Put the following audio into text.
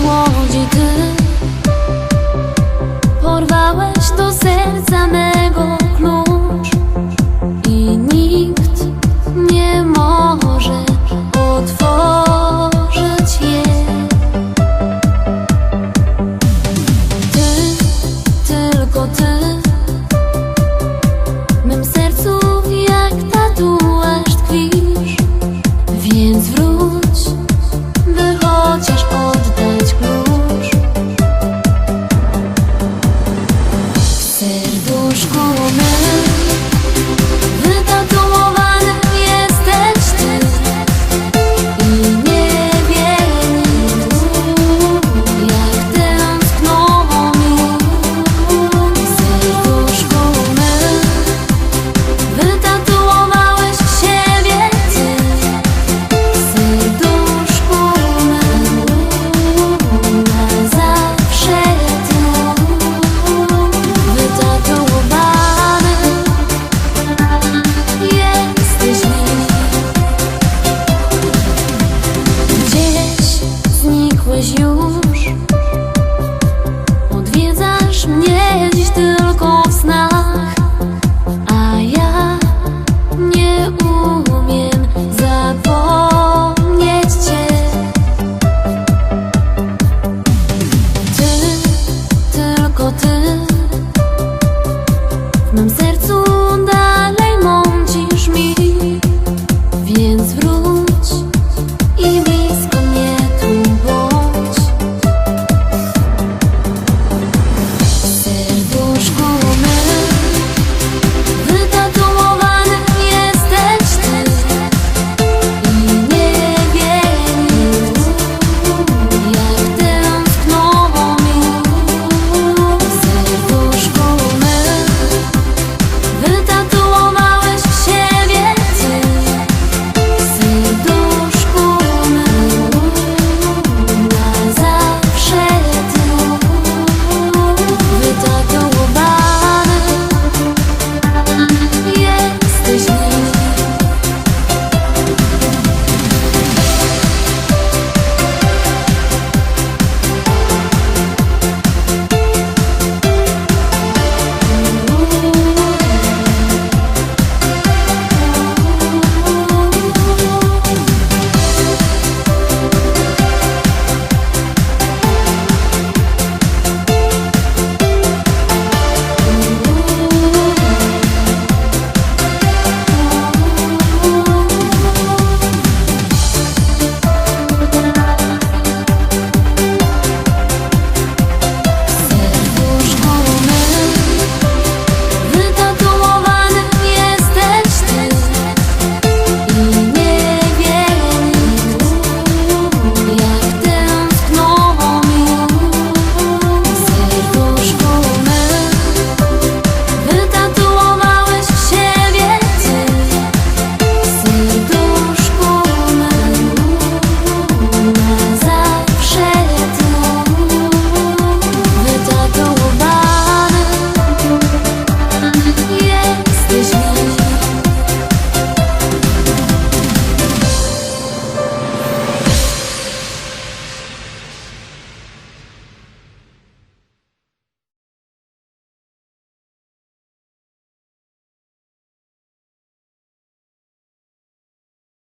złodziej ty. Porwałeś do serca mego. Budzisz mnie dziś tylko w snach A ja nie umiem zapomnieć Cię. Ty, tylko Ty w mym